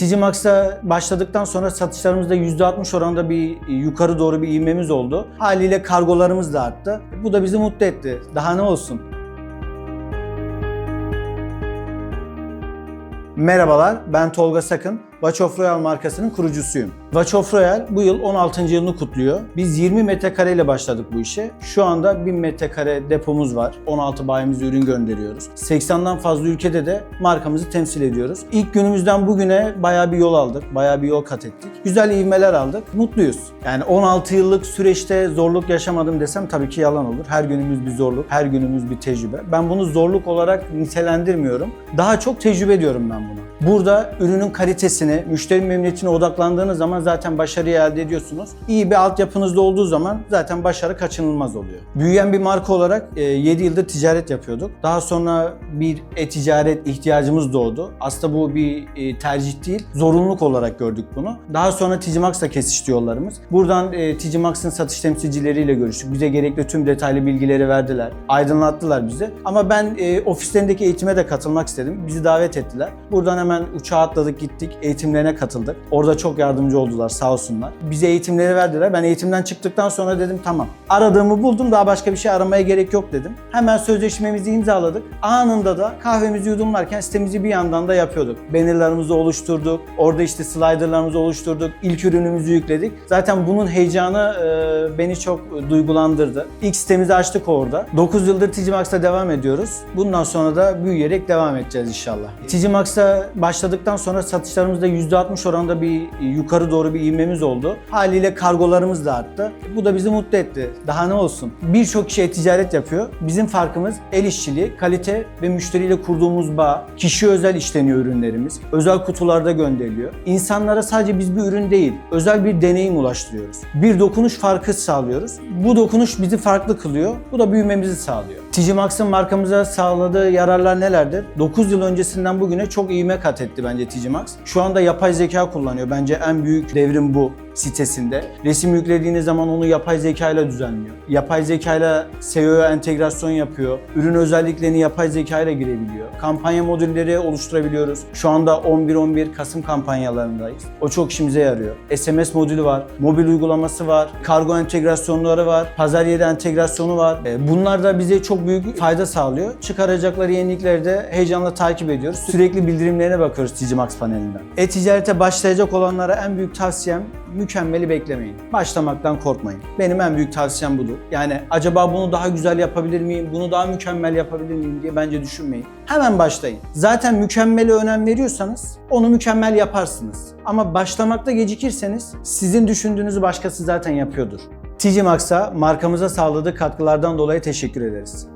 Digimax'a başladıktan sonra satışlarımızda %60 oranında bir yukarı doğru bir ivmemiz oldu. Haliyle kargolarımız da arttı. Bu da bizi mutlu etti. Daha ne olsun? Merhabalar, ben Tolga Sakın. Watch of Royal markasının kurucusuyum. Watch of Royal bu yıl 16. yılını kutluyor. Biz 20 metrekare ile başladık bu işe. Şu anda 1000 metrekare depomuz var. 16 bayimize ürün gönderiyoruz. 80'den fazla ülkede de markamızı temsil ediyoruz. İlk günümüzden bugüne bayağı bir yol aldık. Bayağı bir yol kat ettik. Güzel ivmeler aldık. Mutluyuz. Yani 16 yıllık süreçte zorluk yaşamadım desem tabii ki yalan olur. Her günümüz bir zorluk, her günümüz bir tecrübe. Ben bunu zorluk olarak nitelendirmiyorum. Daha çok tecrübe diyorum ben buna. Burada ürünün kalitesine, müşteri memnuniyetine odaklandığınız zaman zaten başarıyı elde ediyorsunuz. İyi bir altyapınızda olduğu zaman zaten başarı kaçınılmaz oluyor. Büyüyen bir marka olarak e, 7 yıldır ticaret yapıyorduk. Daha sonra bir e-ticaret ihtiyacımız doğdu. Aslında bu bir e, tercih değil, zorunluluk olarak gördük bunu. Daha sonra Ticimax'la kesişti yollarımız. Buradan e, Ticimax'ın satış temsilcileriyle görüştük. Bize gerekli tüm detaylı bilgileri verdiler. Aydınlattılar bizi. Ama ben e, ofislerindeki eğitime de katılmak istedim. Bizi davet ettiler. Buradan hemen uçağa atladık gittik. Eğitimlerine katıldık. Orada çok yardımcı oldular sağ olsunlar. Bize eğitimleri verdiler. Ben eğitimden çıktıktan sonra dedim tamam. Aradığımı buldum daha başka bir şey aramaya gerek yok dedim. Hemen sözleşmemizi imzaladık. Anında da kahvemizi yudumlarken sitemizi bir yandan da yapıyorduk. Bannerlarımızı oluşturduk. Orada işte sliderlarımızı oluşturduk. İlk ürünümüzü yükledik. Zaten bunun heyecanı e, beni çok duygulandırdı. İlk sitemizi açtık orada. 9 yıldır Ticimax'ta devam ediyoruz. Bundan sonra da büyüyerek devam edeceğiz inşallah. Ticimax'a başladıktan sonra satışlarımızda %60 oranında bir yukarı doğru bir ivmemiz oldu. Haliyle kargolarımız da arttı. Bu da bizi mutlu etti. Daha ne olsun? Birçok kişi ticaret yapıyor. Bizim farkımız el işçiliği, kalite ve müşteriyle kurduğumuz bağ. Kişi özel işleniyor ürünlerimiz. Özel kutularda gönderiliyor. İnsanlara sadece biz bir ürün değil, özel bir deneyim ulaştırıyoruz. Bir dokunuş farkı sağlıyoruz. Bu dokunuş bizi farklı kılıyor. Bu da büyümemizi sağlıyor. Ticimax'ın markamıza sağladığı yararlar nelerdir? 9 yıl öncesinden bugüne çok ivme kat etti bence Ticimax. Şu anda yapay zeka kullanıyor. Bence en büyük devrim bu sitesinde. Resim yüklediğiniz zaman onu yapay zeka ile düzenliyor. Yapay zeka ile SEO'ya entegrasyon yapıyor. Ürün özelliklerini yapay zeka ile girebiliyor. Kampanya modülleri oluşturabiliyoruz. Şu anda 11-11 Kasım kampanyalarındayız. O çok işimize yarıyor. SMS modülü var, mobil uygulaması var, kargo entegrasyonları var, pazar yeri entegrasyonu var. E, Bunlar da bize çok büyük fayda sağlıyor. Çıkaracakları yenilikleri de heyecanla takip ediyoruz. Sürekli bildirimlerine bakıyoruz Ticimax panelinden. E-ticarete başlayacak olanlara en büyük tavsiyem mükemmeli beklemeyin. Başlamaktan korkmayın. Benim en büyük tavsiyem budur. Yani acaba bunu daha güzel yapabilir miyim, bunu daha mükemmel yapabilir miyim diye bence düşünmeyin. Hemen başlayın. Zaten mükemmeli önem veriyorsanız onu mükemmel yaparsınız. Ama başlamakta gecikirseniz sizin düşündüğünüzü başkası zaten yapıyordur. TG Max'a markamıza sağladığı katkılardan dolayı teşekkür ederiz.